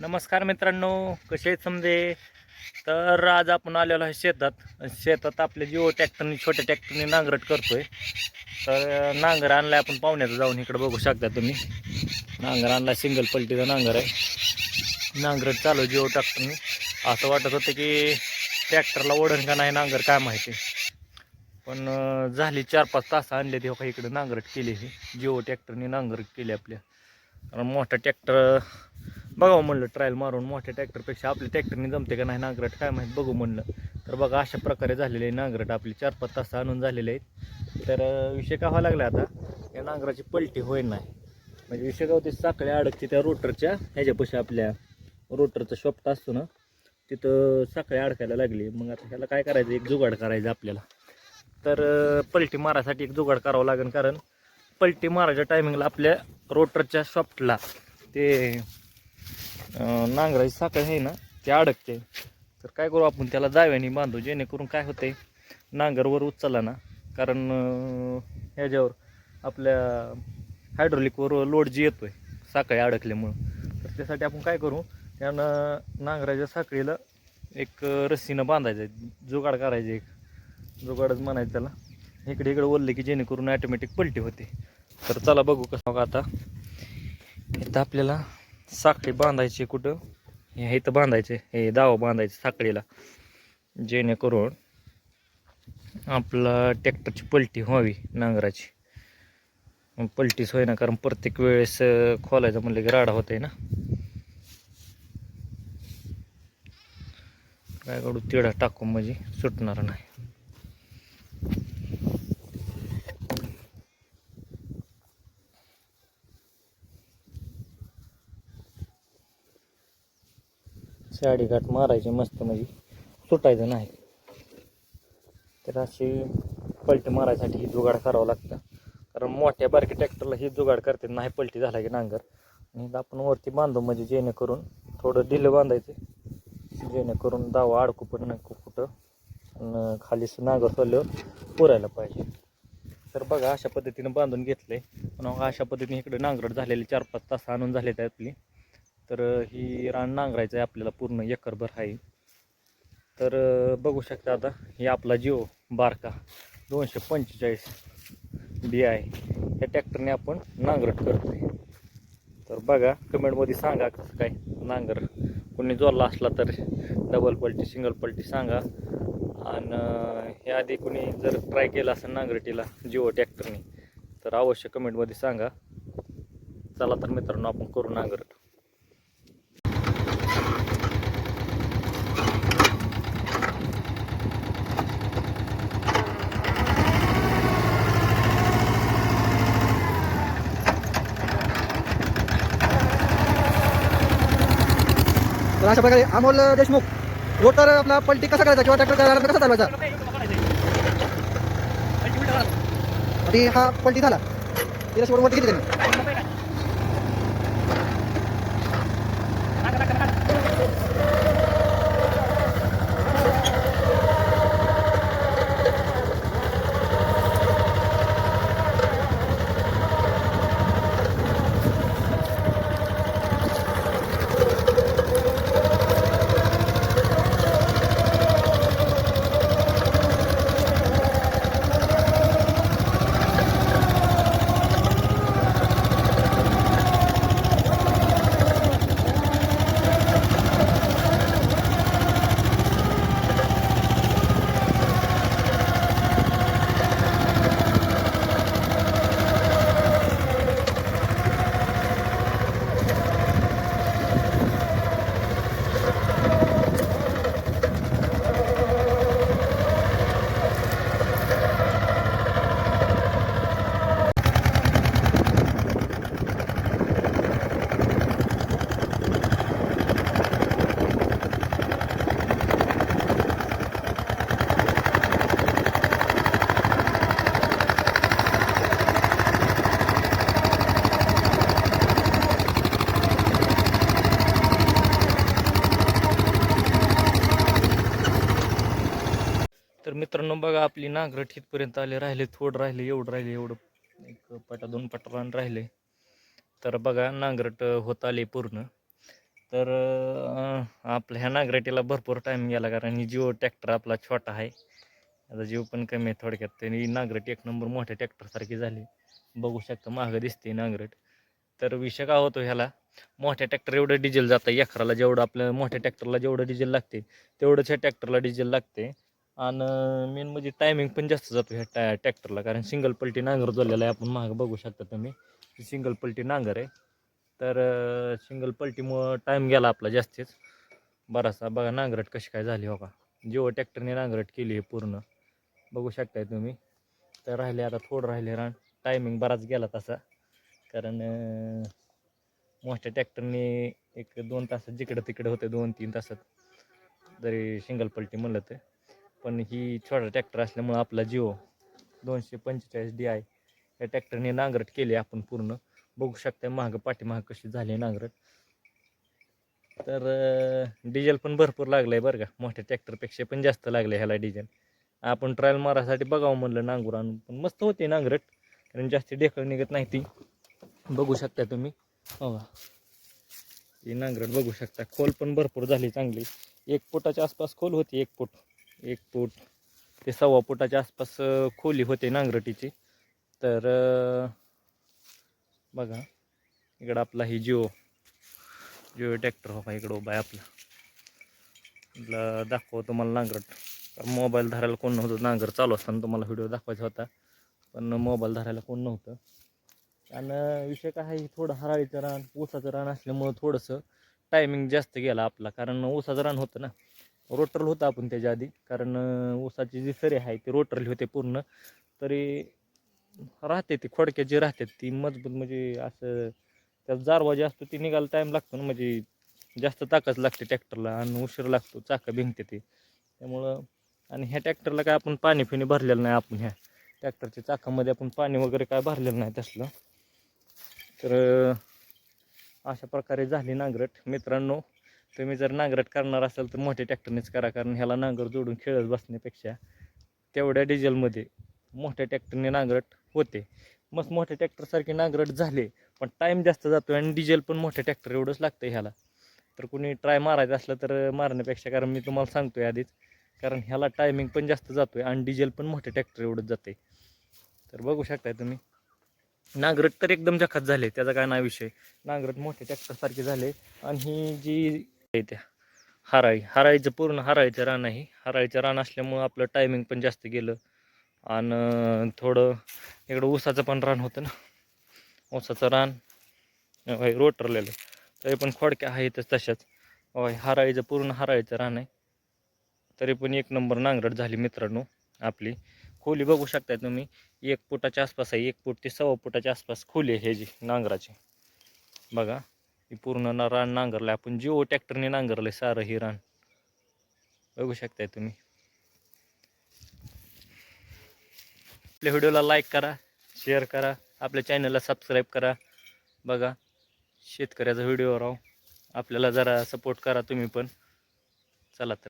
नमस्कार मित्रांनो कसे आहेत समजे तर आज आपण आलेलो आहे शेतात. शेतात आपल्या जिओ ट्रॅक्टरने छोट्या ट्रॅक्टरने नांगरट करतोय. तर नांगर आणलाय आपण पाहुण्याचं जाऊन. इकडे बघू शकता तुम्ही. नांगर आणला सिंगल पलटीचा नांगर आहे. नांगरट चालू जिओ ट्रॅक्टरने. असं वाटत होतं की ट्रॅक्टरला ओढण का नाही नांगर काय माहिती. पण झाली चार पाच तास आणले तेव्हा इकडे नांगरट केली जिओ ट्रॅक्टरने नांगरट केली आपल्या. कारण मोठा ट्रॅक्टर बघावं हो म्हणलं ट्रायल मारून मोठ्या ट्रॅक्टरपेक्षा आपल्या ट्रॅक्टरने जमते का नाही नांगरट काय माहीत बघू म्हणलं. तर बघा अशा प्रकारे झालेले आहे नांगरट. आपले चार पाच तास आणून झालेले आहेत. तर विषय का व्हायला लागला आता? या नांगराची पलटी होईल नाही. म्हणजे विषय काय होते साखळी अडकते त्या रोटरच्या ह्याच्यापाशी आपल्या रोटरचा शॉप्ट असतो ना तिथं साखळी अडकायला लागली. मग आता ह्याला काय करायचं? एक जुगाड करायचं आपल्याला. तर पलटी मारायसाठी एक जुगाड करावं लागेल. कारण पलटी मारायच्या टायमिंगला आपल्या रोटरच्या शॉफ्टला ते नांगराची साखळ आहे ना ते अडकते. तर काय करू आपण त्याला जाव्याने बांधू जेणेकरून काय होते नांगरवर उचलला ना. कारण ह्याच्यावर आपल्या हायड्रोलिकवर लोड जी येतोय साखळी अडकल्यामुळं. तर त्यासाठी आपण काय करू त्यानं नांगराच्या साखळीला एक रस्सीनं बांधायचं आहे. जुगाड करायचं एक. जुगाडच म्हणायचं त्याला. इकडे इकडे ओरले की जेणेकरून ॲटोमॅटिक पलटी होते. तर चला बघू कसं आता. इथं आपल्याला साखळी बांधायची कुठं? हे इथं बांधायचे. हे दाव बांधायचे साखळीला. जेणेकरून आपला ट्रॅक्टरची पलटी व्हावी नांगराची. पलटीच होईना कारण प्रत्येक वेळेस खोलायचं म्हणलं की राडा होतंय ना. काय काढू तिढा टाकू म्हणजे सुटणार नाही. साडी घाट मारायची मस्त म्हणजे. सुटायचं नाही. तर अशी पलटी मारायसाठी ही जुगाड करावं लागतं. कारण मोठ्या बारक्या ट्रॅक्टरला ही जुगाड करते नाही पलटी झाला की नांगर. आणि आपण वरती बांधू म्हणजे जेणेकरून थोडं ढिलं बांधायचं. जेणेकरून दावा अडकू पण नको कुठं. आणि खाली नांगर सोडल्यावर पुरायला पाहिजे. तर बघा अशा पद्धतीनं बांधून घेतलं आहे पण अशा पद्धतीने इकडे नांगरट झालेले चार पाच तास आणून झाले आहेत आपली. तर ही रान नांगरायचं आहे आपल्याला पूर्ण एकरभर आहे. तर बघू शकता आता हे आपला जिओ बारका दोनशे पंचेचाळीस बी आहे. या ट्रॅक्टरने आपण नांगरट करतो आहे तर बघा कमेंटमध्ये सांगा कसं काय नांगर. कोणी जोडला असला तर डबल पलटी सिंगल पलटी सांगा. आणि हे आधी कोणी जर ट्राय केलं असेल नांगरटीला जिओ ट्रॅक्टरने तर अवश्य कमेंटमध्ये सांगा. चला तर मित्रांनो आपण करू नांगरट. तर अशा प्रकारे अमोल देशमुख रोटर आपला पलटी कसा करायचा किंवा ट्रॅक्टर कसा चालवायचा? आणि हा पलटी झाला. तिला सोडून वरती किती तर मित्रांनो बघा आपली नांगरट इथपर्यंत आले राहिले थोडं राहिले एवढं राहिले एवढं एक पटा दोन पटा रान राहिले. तर बघा नांगरट होत आले पूर्ण. तर आपल्या ह्या नांगरटीला भरपूर टाईम गेला कारण जिओ ट्रॅक्टर आपला छोटा आहे. आता जीव पण कमी आहे थोडक्यात त्यांनी नांगरट एक नंबर मोठ्या ट्रॅक्टरसारखी झाली. बघू शकता महाग दिसते नांगरट. तर विषय काय होतो ह्याला मोठ्या ट्रॅक्टर एवढं डिझेल जातं एकराला जेवढं आपल्या मोठ्या ट्रॅक्टरला जेवढं डिझेल लागते तेवढंच ह्या ट्रॅक्टरला डिझेल लागते. आणि मेन म्हणजे टायमिंग पण जास्त जातो ह्या टाय ट्रॅक्टरला कारण सिंगल पलटी नांगर जोडलेला आहे. आपण महाग बघू शकता तुम्ही. सिंगल पलटी नांगर आहे. तर सिंगल पलटीमुळं टाईम गेला आपला जास्तीच. बराचसा. बघा नांगरट कशी काय झाली हो का. जेव्हा ट्रॅक्टरने नांगरट केली आहे पूर्ण. बघू शकताय तुम्ही. तर राहिले आता थोडं राहिले रान. टायमिंग बराच गेला तसा. कारण मोठ्या ट्रॅक्टरने एक दोन तासात जिकडं तिकडं होते. दोन तीन तासात. जरी सिंगल पलटी म्हणलं तर. पण ही छोटा ट्रॅक्टर असल्यामुळं आपला जिओ दोनशे पंचेचाळीस डी आय या ट्रॅक्टरने नांगरट केली आपण पूर्ण. बघू शकता महाग पाठीमाग कशी झाली आहे नांगरट. तर डिझेल पण भरपूर लागलं आहे बरं का. मोठ्या ट्रॅक्टरपेक्षा पण जास्त लागलं आहे ह्याला डिझेल आपण ट्रायल मारायसाठी बघावं म्हणलं नांगूर आणून पण मस्त होते नांगरट. कारण जास्त ढेकळ निघत नाही ती. बघू शकता तुम्ही. हो ही नांगरट बघू शकता खोल पण भरपूर झाली चांगली. एक फुटाच्या आसपास खोल होती एक फूट. एक फूट ते सव्वा फुटाच्या आसपास खोली होते नांगरटीची. तर बघा इकडं आपला ही जिओ जिओ ट्रॅक्टर हो इकडं उभा आहे आपला. आपला दाखव तुम्हाला नांगरट कारण मोबाईल धरायला कोण नव्हतं नांगर चालू असताना तुम्हाला व्हिडिओ दाखवायचा होता. पण मोबाईल धरायला कोण नव्हतं. आणि विषय काय आहे थोडं हराळीचं रान ऊसाचं रान असल्यामुळं थोडंसं टायमिंग जास्त गेला आपला. कारण ऊसाचं रान होतं ना. रोटरल होतं आपण त्याच्या आधी. कारण ऊसाची जी सरी आहे ती रोटरल होते पूर्ण. तरी राहते ती खोडक्या जी राहते ती मजबूत म्हणजे असं त्यात जारवा जे असतो ती निघायला टाईम लागतो ना म्हणजे जास्त ताकद लागते ट्रॅक्टरला आणि उशीर लागतो चाकं भिंगते ते. त्यामुळं आणि ह्या ट्रॅक्टरला काय आपण पाणी फिणी भरलेलं नाही आपण ह्या ट्रॅक्टरच्या चाकामध्ये. आपण पाणी वगैरे काय भरलेलं नाही तसलं. तर अशा प्रकारे झाली नांगरट. मित्रांनो तुम्ही जर नांगरट करणार असाल तर मोठ्या ट्रॅक्टरनेच करा. कारण ह्याला नांगर जोडून खेळत बसण्यापेक्षा तेवढ्या डिझेलमध्ये मोठ्या ट्रॅक्टरने नांगरट होते. मस्त मोठ्या ट्रॅक्टरसारखे नांगरट झाले पण टाईम जास्त जातो आणि डिझेल पण मोठ्या ट्रॅक्टर एवढंच लागतं ह्याला. तर कुणी ट्राय मारायचं असलं तर मारण्यापेक्षा कारण मी तुम्हाला सांगतो आहे आधीच कारण ह्याला टायमिंग पण जास्त जातो आहे आणि डिझेल पण मोठ्या ट्रॅक्टर एवढंच जाते तर बघू शकताय तुम्ही. नांगरट तर एकदम जखात झाले त्याचा काय नाही विषय. नांगरट मोठ्या ट्रॅक्टरसारखे झाले आणि ही जी त्या. हराळी हराळीचं पूर्ण हराळीचं रान आहे. हराळीचं रान असल्यामुळं आपलं टायमिंग पण जास्त गेलं. आणि थोडं इकडं ऊसाचं पण रान होतं ना. ऊसाचं रान होय रोटरलेलं. तरी पण खोडक्या आहेतच तशाच. होय हराळीचं पूर्ण हराळीचं रान आहे. तरी पण एक नंबर नांगरट झाली मित्रांनो आपली. खोली बघू शकताय तुम्ही. एक फुटाच्या आसपास आहे. एक फूट ते सव्वा फुटाच्या आसपास खोली आहे ह्याची नांगराची. बघा. ही पूर्ण ना रान नांगरलं आपण जिओ ट्रॅक्टरने नांगरलं सारं ही रान. बघू शकताय तुम्ही. आपल्या व्हिडिओला लाईक करा शेअर करा आपल्या चॅनलला सबस्क्राईब करा. बघा शेतकऱ्याचा व्हिडिओ राहू आपल्याला जरा सपोर्ट करा तुम्ही पण. चला तर.